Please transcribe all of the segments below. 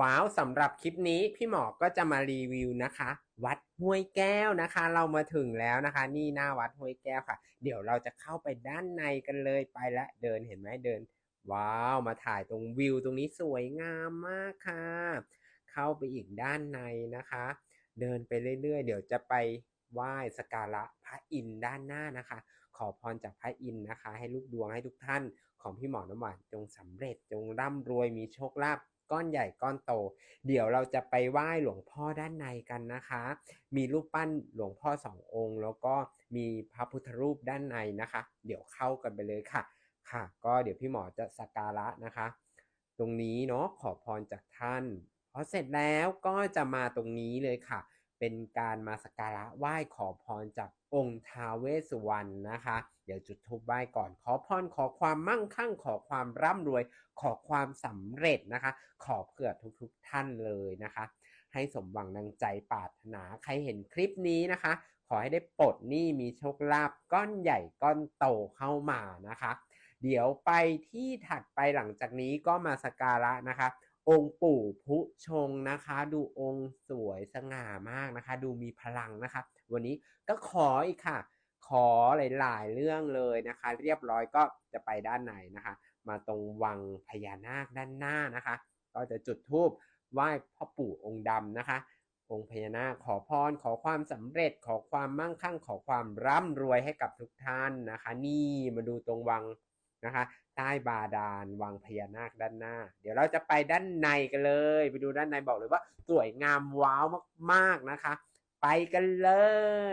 ว้าวสำหรับคลิปนี้พี่หมอก็จะมารีวิวนะคะ วัดห้วยแก้วนะคะ เรามาถึงแล้วนะคะ นี่หน้าวัดห้วยแก้วค่ะ เดี๋ยวเราจะเข้าไปด้านในกันเลยไปละเดินเห็นไหมเดิน ว้าวมาถ่ายตรงวิวตรงนี้สวยงามมากค่ะ เข้าไปอีกด้านในนะคะ เดินไปเรื่อยๆ เดี๋ยวจะไปไหว้สกการะพระอินทร์ด้านหน้านะคะ ขอพรจากพระอินทร์นะคะ ให้ลูกดวงให้ทุกท่านของพี่หมอน้ำหวานจงสำเร็จจงร่ำรวยมีโชคลาภ ก้อนใหญ่ก้อนโต เดี๋ยวเราจะไปไหว้หลวงพ่อด้านในกันนะคะ มีรูปปั้นหลวงพ่อสององค์ แล้วก็มีพระพุทธรูปด้านในนะคะ เดี๋ยวเข้ากันไปเลยค่ะ ค่ะ ก็เดี๋ยวพี่หมอจะสักการะนะคะ ตรงนี้เนาะขอพรจากท่านพอเสร็จแล้วก็จะมาตรงนี้เลยค่ะ เป็นการมาสักการะไหว้ขอพรจากองค์ท้าเวสวรรณนะคะ เดี๋ยวจุดธูปไหว้ก่อนขอพรขอความมั่งคั่ง ขอความร่ำรวย ขอความสำเร็จนะคะ ขอเผื่อทุกๆท่านเลยนะคะ ให้สมหวังดังใจปรารถนาใครเห็นคลิปนี้นะคะ ขอให้ได้ปลดหนี้มีโชคลาภก้อนใหญ่ก้อนโตเข้ามานะคะ เดี๋ยวไปที่ถัดไปหลังจากนี้ก็มาสักการะนะคะ องค์ปู่พุชงนะคะ ดูองค์สวยสง่ามากนะคะ ดูมีพลังนะคะ วันนี้ก็ขออีกค่ะ ขอหลาย ๆ เรื่องเลยนะคะ เรียบร้อยก็จะไปด้านในนะคะ มาตรงวังพญานาคด้านหน้านะคะ ก็จะจุดธูปไหว้พ่อปู่องค์ดำนะคะ องค์พญานาคขอพรขอความสำเร็จขอความมั่งคั่งขอความร่ำรวยให้กับทุกท่านนะคะ นี่มาดูตรงวัง นะคะ ใต้บาดาลวังพญานาคด้านหน้า เดี๋ยวเราจะไปด้านในกันเลย ไปดูด้านในบอกเลยว่า สวยงามว้าวมากๆนะคะ ไปกันเล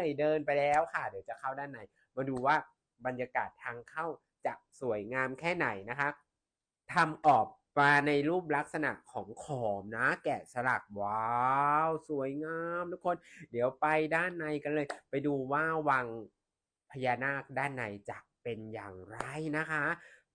ย เดินไปแล้วค่ะ เดี๋ยวจะเข้าด้านใน มาดูว่าบรรยากาศทางเข้าจะสวยงามแค่ไหนนะคะทำออกมาในรูปลักษณะของขอมนะ แกะสลักว้าว สวยงามทุกคน เดี๋ยวไปด้านในกันเลย ไปดูว่าวังพญานาคด้านในจะ เป็นอย่างไรนะคะ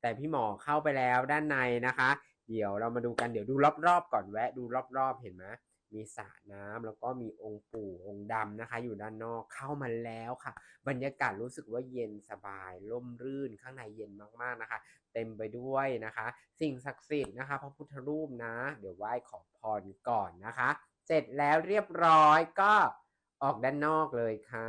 แต่พี่หมอเข้าไปแล้วด้านในนะคะ เดี๋ยวเรามาดูกันเดี๋ยวดูรอบๆก่อนแวะดูรอบๆเห็นไหมมีสระน้ำแล้วก็มีองค์ปู่องค์ดำนะคะ อยู่ด้านนอกเข้ามาแล้วค่ะ บรรยากาศรู้สึกว่าเย็นสบายร่มรื่นข้างในเย็นมากๆนะคะ เต็มไปด้วยนะคะ สิ่งศักดิ์สิทธิ์นะคะพระพุทธรูปนะ เดี๋ยวไหว้ขอพรก่อนนะคะ เสร็จแล้วเรียบร้อยก็ ออกด้านนอกเลยค่ะ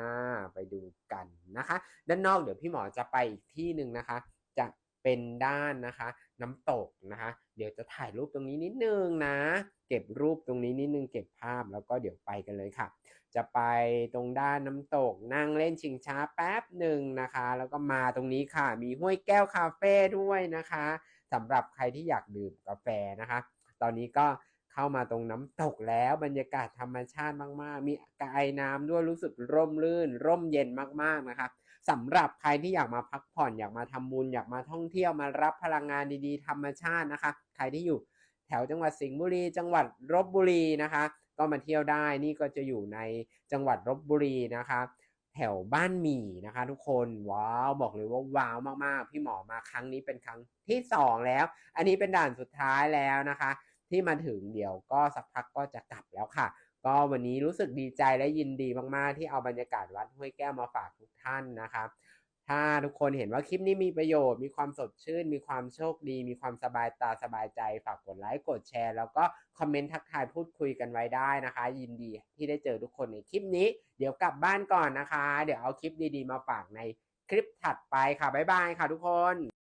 ไปดูกันนะคะ ด้านนอกเดี๋ยวพี่หมอจะไปอีกที่หนึ่งนะคะ จะเป็นด้านนะคะ น้ำตกนะคะ เดี๋ยวจะถ่ายรูปตรงนี้นิดนึงนะ เก็บรูปตรงนี้นิดนึงเก็บภาพแล้วก็เดี๋ยวไปกันเลยค่ะ จะไปตรงด้านน้ำตก นั่งเล่นชิงช้าแป๊บหนึ่งนะคะ แล้วก็มาตรงนี้ค่ะ มีห้วยแก้วคาเฟ่ด้วยนะคะสำหรับใครที่อยากดื่มกาแฟนะคะ ตอนนี้ก็ เข้ามาตรงน้ำตกแล้วบรรยากาศธรรมชาติมาก ๆ มีกายน้ำด้วยรู้สึกร่มรื่น ร่มเย็นมากๆนะคะสำหรับใครที่อยากมาพักผ่อนอยากมาทำบุญอยากมาท่องเที่ยวมารับพลังงานดีๆ ธรรมชาตินะคะ ใครที่อยู่แถวจังหวัดสิงห์บุรี จังหวัดลบบุรีนะคะ ก็มาเที่ยวได้นี่ก็จะอยู่ในจังหวัดลบบุรีนะคะแถวบ้านหมี่นะคะ ทุกคนว้าวบอกเลยว่าว้าวมากๆ พี่หมอมาครั้งนี้เป็นครั้งที่สองแล้ว อันนี้เป็นด่านสุดท้ายแล้วนะคะ ที่มาถึงเดี๋ยวก็สักพักก็จะกลับแล้วค่ะ ก็วันนี้รู้สึกดีใจและยินดีมากๆ ที่เอาบรรยากาศวัดห้วยแก้วมาฝากทุกท่านนะคะถ้าทุกคนเห็นว่าคลิปนี้มีประโยชน์ มีความสดชื่น มีความโชคดี มีความสบายตาสบายใจ ฝากกดไลค์ กดแชร์ แล้วก็คอมเมนต์ทักทายพูดคุยกันไว้ได้นะคะ ยินดีที่ได้เจอทุกคนในคลิปนี้ เดี๋ยวกลับบ้านก่อนนะคะ เดี๋ยวเอาคลิปดีๆ มาฝากในคลิปถัดไปค่ะ บ๊ายบายค่ะทุกคน